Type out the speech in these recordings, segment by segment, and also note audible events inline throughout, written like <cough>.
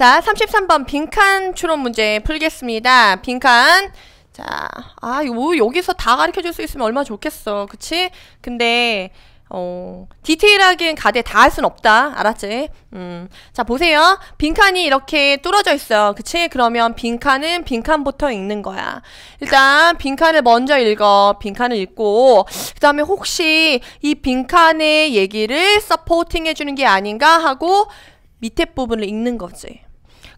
자, 33번 빈칸 추론 문제 풀겠습니다. 빈칸. 자, 아, 요, 여기서 다 가르쳐 줄 수 있으면 얼마나 좋겠어. 그치? 근데, 어, 디테일하게 가대 다 할 순 없다. 알았지? 음. 자, 보세요. 빈칸이 이렇게 뚫어져 있어요. 그치? 그러면 빈칸은 빈칸부터 읽는 거야. 일단, 빈칸을 먼저 읽어. 빈칸을 읽고, 그 다음에 혹시 이 빈칸의 얘기를 서포팅 해주는 게 아닌가 하고, 밑에 부분을 읽는 거지.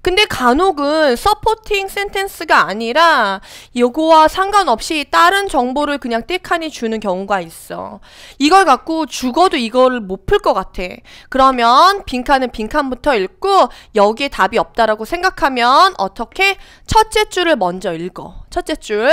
근데 간혹은 서포팅 센텐스가 아니라 요거와 상관없이 다른 정보를 그냥 띡하니 주는 경우가 있어. 이걸 갖고 죽어도 이거를 못 풀 것 같아. 그러면 빈칸은 빈칸부터 읽고 여기에 답이 없다라고 생각하면 어떻게? 첫째 줄을 먼저 읽어. 첫째 줄.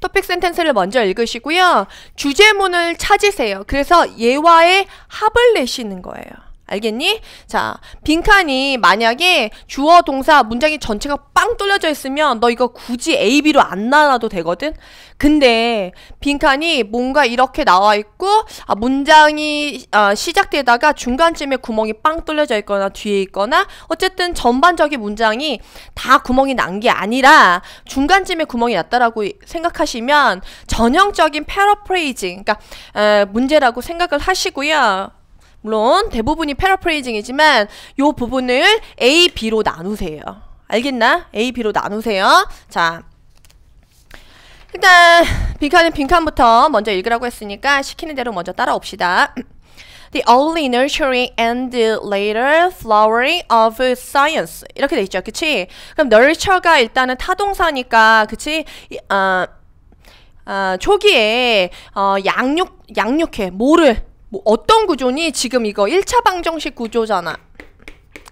토픽 센텐스를 먼저 읽으시고요. 주제문을 찾으세요. 그래서 얘와의 합을 내시는 거예요. 알겠니? 자, 빈칸이 만약에 주어 동사 문장이 전체가 빵 뚫려져 있으면 너 이거 굳이 A, B로 안 나눠도 되거든? 근데 빈칸이 뭔가 이렇게 나와 있고 아, 문장이 아, 시작되다가 중간쯤에 구멍이 빵 뚫려져 있거나 뒤에 있거나 어쨌든 전반적인 문장이 다 구멍이 난 게 아니라 중간쯤에 구멍이 났다라고 생각하시면 전형적인 패러프레이징 그러니까 에, 문제라고 생각을 하시고요. 물론 대부분이 패러프레이징이지만 요 부분을 A, B로 나누세요. 알겠나? A, B로 나누세요. 자, 일단 빈칸은 빈칸부터 먼저 읽으라고 했으니까 시키는 대로 먼저 따라옵시다. <clears throat> The early nurturing and later flowering of science 이렇게 돼 있죠, 그치? 그럼 nurture가 일단은 타동사니까, 그치? 어, 어, 초기에 어, 양육 양육해 뭐를 뭐 어떤 구조니? 지금 이거 1차 방정식 구조잖아.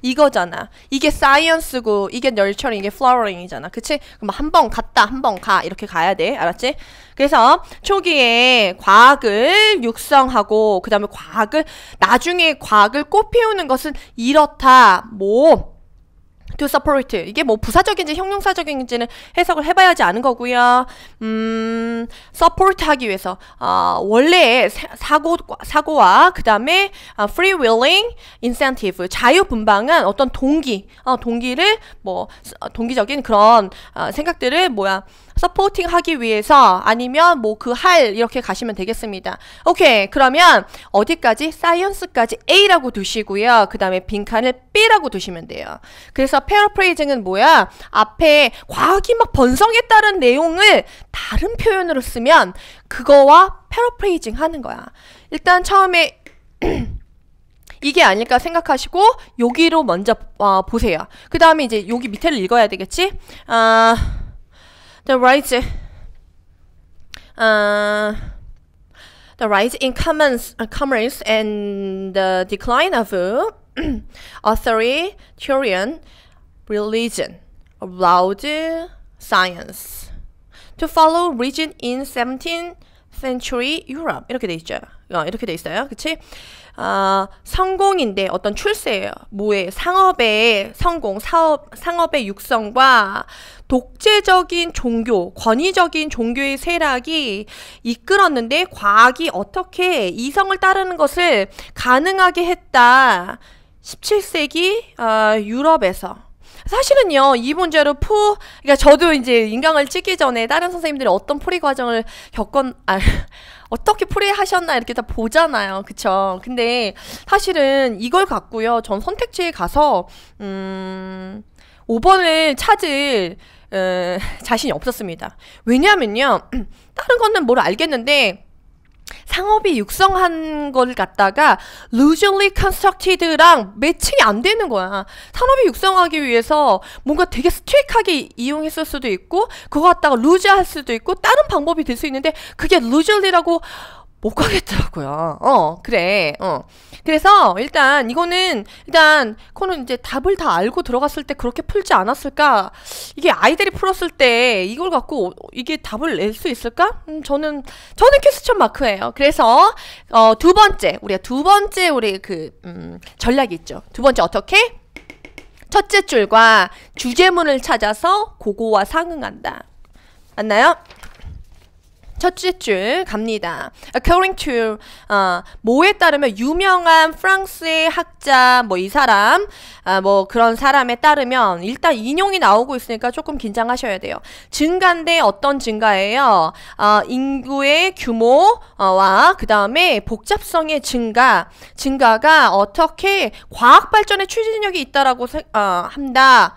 이거잖아. 이게 사이언스고 이게 널처링 이게 플라워링이잖아. 그치? 그럼 한 번 갔다 한 번 가 이렇게 가야 돼. 알았지? 그래서 초기에 과학을 육성하고 그 다음에 과학을 나중에 과학을 꽃피우는 것은 이렇다. 뭐 to support 이게 뭐 부사적인지 형용사적인지는 해석을 해봐야지 아는 거고요. 음, support 하기 위해서 어, 원래 사고 사고와 그 다음에 어, free willing incentive 자유 분방은 어떤 동기 어, 동기를 뭐 동기적인 그런 어, 생각들을 뭐야 서포팅 하기 위해서 아니면 뭐 그 할 이렇게 가시면 되겠습니다. 오케이 그러면 어디까지? 사이언스까지 A라고 두시고요. 그 다음에 빈칸을 B라고 두시면 돼요. 그래서 페어프레이징은 뭐야? 앞에 과학이 막 번성했다는 내용을 다른 표현으로 쓰면 그거와 페어프레이징 하는 거야. 일단 처음에 <clears throat> 이게 아닐까 생각하시고 여기로 먼저 어, 보세요. 그 다음에 이제 여기 밑에를 읽어야 되겠지? 아... 어... The rise, uh, the rise in commons, uh, commerce and the decline of uh, <clears throat> authoritarian religion allowed science. To follow region in 17th century Europe 이렇게 돼 있죠. 어, 이렇게 돼 있어요. 그치? 어, 성공인데 어떤 출세예요. 뭐에 상업의 성공, 사업, 상업의 육성과 독재적인 종교, 권위적인 종교의 세락이 이끌었는데 과학이 어떻게 이성을 따르는 것을 가능하게 했다. 17세기 어, 유럽에서 사실은요 이 문제로 푸 그러니까 저도 이제 인강을 찍기 전에 다른 선생님들이 어떤 풀이 과정을 겪건 아 <laughs> 어떻게 풀이하셨나 이렇게 다 보잖아요. 그쵸? 근데 사실은 이걸 갖고요. 전 선택지에 가서 음 5번을 찾을 어, 자신이 없었습니다. 왜냐면요. <clears throat> 다른 거는 뭘 알겠는데 상업이 육성한 걸 갖다가 loosely constructed랑 매칭이 안 되는 거야. 산업이 육성하기 위해서 뭔가 되게 스트릭하게 이용했을 수도 있고 그거 갖다가 루즈 할 수도 있고 다른 방법이 될 수 있는데 그게 lusury라고 못 가겠더라고요. 어, 그래. 어. 그래서 일단 이거는 일단 코는 이제 답을 다 알고 들어갔을 때 그렇게 풀지 않았을까? 이게 아이들이 풀었을 때 이걸 갖고 이게 답을 낼 수 있을까? 음, 저는 저는 퀘스천 마크예요. 그래서 어, 두 번째 우리가 두 번째 우리 그 음, 전략이 있죠. 두 번째 어떻게? 첫째 줄과 주제문을 찾아서 고거와 상응한다. 맞나요? 첫째 줄 갑니다. According to 어, 뭐에 따르면 유명한 프랑스의 학자 뭐 이 사람 아, 뭐 그런 사람에 따르면 일단 인용이 나오고 있으니까 조금 긴장하셔야 돼요. 증가인데 어떤 증가예요? 어, 인구의 규모와 그 다음에 복잡성의 증가, 증가가 어떻게 과학 발전의 추진력이 있다라고 세, 어, 한다.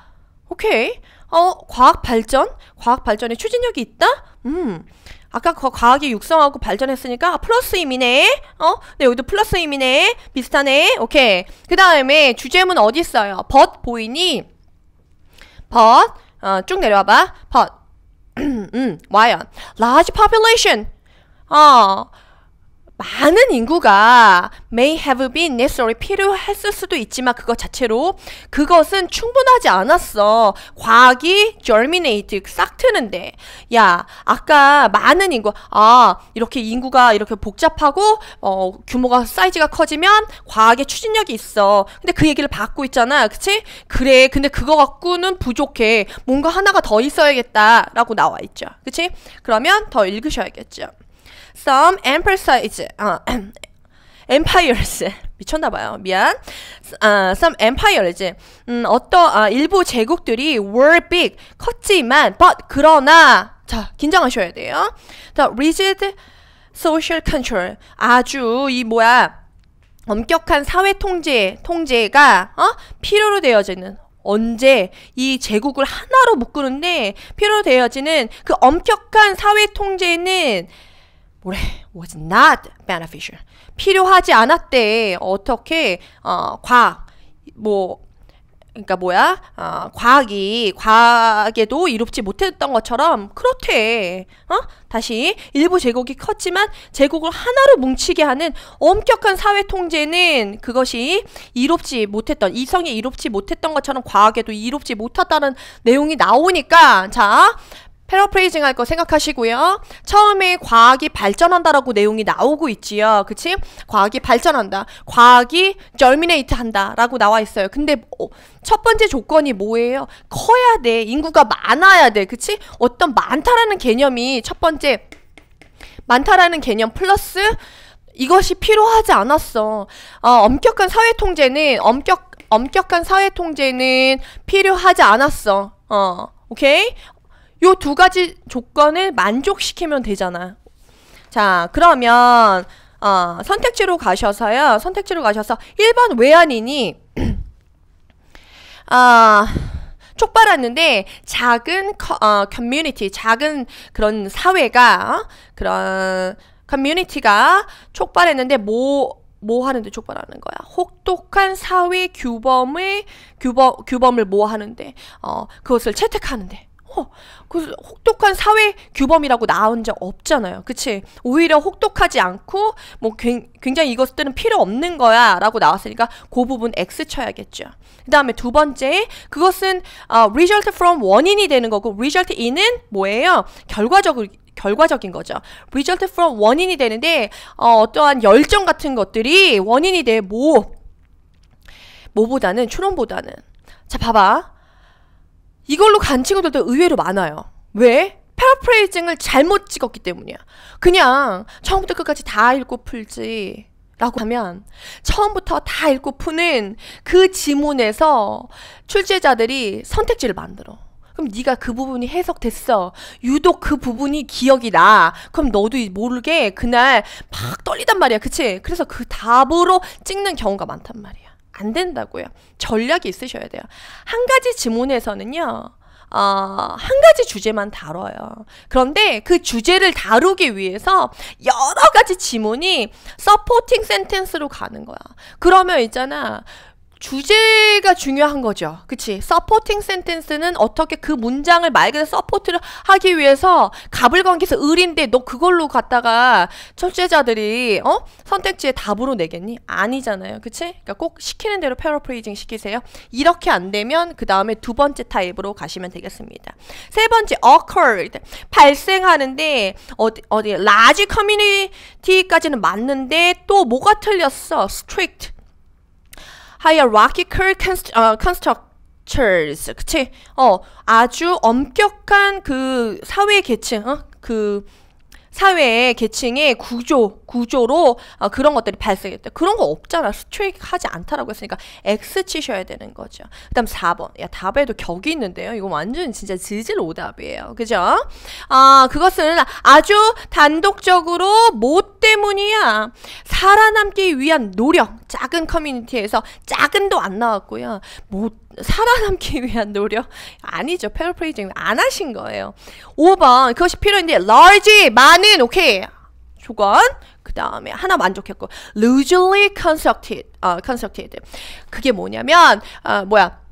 오케이. 어, 과학 발전? 과학 발전의 추진력이 있다? 음. 아까 그 과학이 육성하고 발전했으니까 플러스 임이네. 어? 네, 여기도 플러스 임이네. 비슷하네. 오케이. 그 다음에 주제문 어디 있어요? 벗 보이니? 벗. 어, 쭉 내려와봐. 벗. <clears throat> 음, 와연. large population. 어, 많은 인구가 may have been necessary 필요했을 수도 있지만 그것 자체로 그것은 충분하지 않았어. 과학이 germinate 싹 트는데 야 아까 많은 인구 아 이렇게 인구가 이렇게 복잡하고 어 규모가 사이즈가 커지면 과학의 추진력이 있어. 근데 그 얘기를 받고 있잖아. 그치? 그래. 근데 그거 갖고는 부족해. 뭔가 하나가 더 있어야겠다라고 나와 있죠. 그치? 그러면 더 읽으셔야겠죠. Some emphasize 어, <clears throat> empires <laughs> 미쳤나봐요. 미안. 어, some empires 음, 어떤 어, 일부 제국들이 were big 컸지만 but 그러나 자 긴장하셔야 돼요. The rigid social control 아주 이 뭐야 엄격한 사회 통제 통제가 어? 필요로 되어지는 언제 이 제국을 하나로 묶는데 필요로 되어지는 그 엄격한 사회 통제는 뭐래 was not beneficial. 필요하지 않았대. 어떻게 어 과학 뭐 그러니까 뭐야? 어, 과학이 과학에도 이롭지 못했던 것처럼 그렇대. 어? 다시 일부 제국이 컸지만 제국을 하나로 뭉치게 하는 엄격한 사회 통제는 그것이 이롭지 못했던 이성이 이롭지 못했던 것처럼 과학에도 이롭지 못했다는 내용이 나오니까 자 패러프레이징 할 거 생각하시고요. 처음에 과학이 발전한다라고 내용이 나오고 있지요. 그치? 과학이 발전한다. 과학이 절미네이트 한다라고 나와 있어요. 근데 어, 첫 번째 조건이 뭐예요? 커야 돼. 인구가 많아야 돼. 그치? 어떤 많다라는 개념이 첫 번째 많다라는 개념 플러스 이것이 필요하지 않았어. 어, 엄격한 사회 통제는 엄격 엄격한 사회 통제는 필요하지 않았어. 어. 오케이? 요 두 가지 조건을 만족시키면 되잖아. 자, 그러면 어, 선택지로 가셔서요. 선택지로 가셔서 1번 외환인이 <clears throat> 아 촉발했는데 작은 커, 어, 커뮤니티, 작은 그런 사회가 어? 그런 커뮤니티가 촉발했는데 뭐, 뭐 하는데 촉발하는 거야? 혹독한 사회 규범을 규범 규범을 뭐 하는데? 어, 그것을 채택하는데. 어, 그 혹독한 사회 규범이라고 나온 적 없잖아요. 그치? 오히려 혹독하지 않고 뭐 굉장히 이것들은 필요 없는 거야 라고 나왔으니까 그 부분 X 쳐야겠죠. 그 다음에 두 번째 그것은 어, result from 원인이 되는 거고 result in은 뭐예요? 결과적으로 결과적인 거죠. result from 원인이 되는데 어, 어떠한 열정 같은 것들이 원인이 돼 뭐? 뭐보다는 추론보다는 자 봐봐 이걸로 간 친구들도 의외로 많아요. 왜? 패러프레이징을 잘못 찍었기 때문이야. 그냥 처음부터 끝까지 다 읽고 풀지. 라고 하면 처음부터 다 읽고 푸는 그 지문에서 출제자들이 선택지를 만들어. 그럼 네가 그 부분이 해석됐어. 유독 그 부분이 기억이 나. 그럼 너도 모르게 그날 막 떨리단 말이야. 그치? 그래서 그 답으로 찍는 경우가 많단 말이야. 안 된다고요. 전략이 있으셔야 돼요. 한 가지 지문에서는요. 어, 한 가지 주제만 다뤄요. 그런데 그 주제를 다루기 위해서 여러 가지 지문이 서포팅 센텐스로 가는 거야. 그러면 있잖아. 주제가 중요한 거죠. 그치? 서포팅 센텐스는 어떻게 그 문장을 말 그대로 서포트를 하기 위해서 가불관계에서 을인데 너 그걸로 갖다가 철제자들이 어? 선택지에 답으로 내겠니? 아니잖아요. 그치? 그러니까 꼭 시키는 대로 패러프레이징 시키세요. 이렇게 안 되면 그 다음에 두 번째 타입으로 가시면 되겠습니다. 세 번째 occurred 발생하는데 어디 어디 large community까지는 맞는데 또 뭐가 틀렸어? strict hierarchical 어, constructors. 그치? 어, 아주 엄격한 그 사회 계층, 어? 그 사회의 계층의 구조 구조로 어, 그런 것들이 발생했다. 그런 거 없잖아. 스트레이트하지 않다라고 했으니까 X 치셔야 되는 거죠. 그 다음 4번. 야 답에도 격이 있는데요. 이거 완전 진짜 질질 오답이에요. 그죠? 아 그것은 아주 단독적으로 뭐 때문이야. 살아남기 위한 노력. 작은 커뮤니티에서 작은도 안 나왔고요. 뭐 살아남기 위한 노력? 아니죠. 패러프레이징 안 하신 거예요. 5번 그것이 필요한데 large 많은 오케이 조건. 그 다음에 하나 만족했고. loosely constructed 어, constructed. 그게 뭐냐면 어, 뭐야.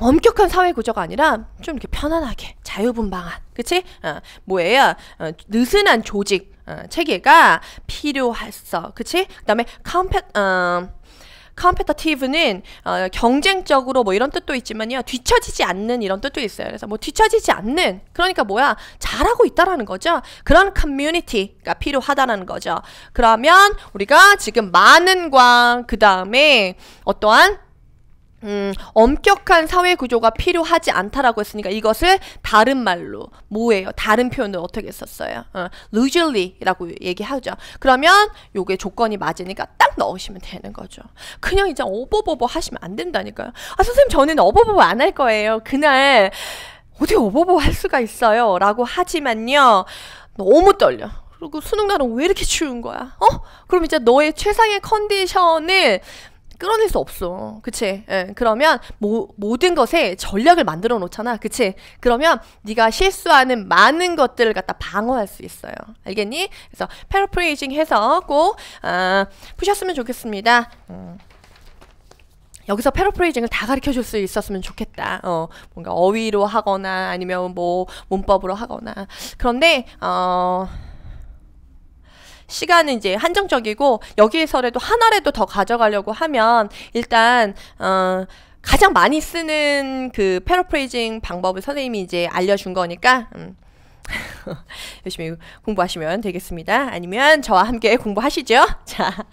엄격한 사회 구조가 아니라 좀 이렇게 편안하게 자유분방한. 그치? 어, 뭐예요? 어, 느슨한 조직 어, 체계가 필요했어 그치? 그 다음에 컴 페 어, 경쟁적으로 뭐 이런 뜻도 있지만요 뒤처지지 않는 이런 뜻도 있어요. 그래서 뭐 뒤처지지 않는 그러니까 뭐야 잘하고 있다라는 거죠. 그런 커뮤니티가 필요하다는 거죠. 그러면 우리가 지금 많은 광 그 다음에 어떠한 음, 엄격한 사회 구조가 필요하지 않다라고 했으니까 이것을 다른 말로 뭐예요? 다른 표현을 어떻게 썼어요? 어, usually라고 얘기하죠. 그러면 요게 조건이 맞으니까 딱 넣으시면 되는 거죠. 그냥 이제 어버버버 하시면 안 된다니까요. 아 선생님 저는 어버버버 안 할 거예요. 그날 어떻게 어버버버 할 수가 있어요? 라고 하지만요. 너무 떨려. 그리고 수능 날은 왜 이렇게 추운 거야? 어? 그럼 이제 너의 최상의 컨디션을 끌어낼 수 없어. 그치? 예, 그러면 모, 모든 것에 전략을 만들어 놓잖아. 그치? 그러면 네가 실수하는 많은 것들을 갖다 방어할 수 있어요. 알겠니? 그래서 패러프레이징 해서 꼭 아, 푸셨으면 좋겠습니다. 음. 여기서 패러프레이징을 다 가르쳐 줄 수 있었으면 좋겠다. 어, 뭔가 어휘로 하거나 아니면 뭐 문법으로 하거나. 그런데 어 시간은 이제 한정적이고 여기에서라도 하나라도 더 가져가려고 하면 일단 어 가장 많이 쓰는 그 패러프레이징 방법을 선생님이 이제 알려준 거니까 음. <laughs> 열심히 공부하시면 되겠습니다. 아니면 저와 함께 공부하시죠. <laughs> 자,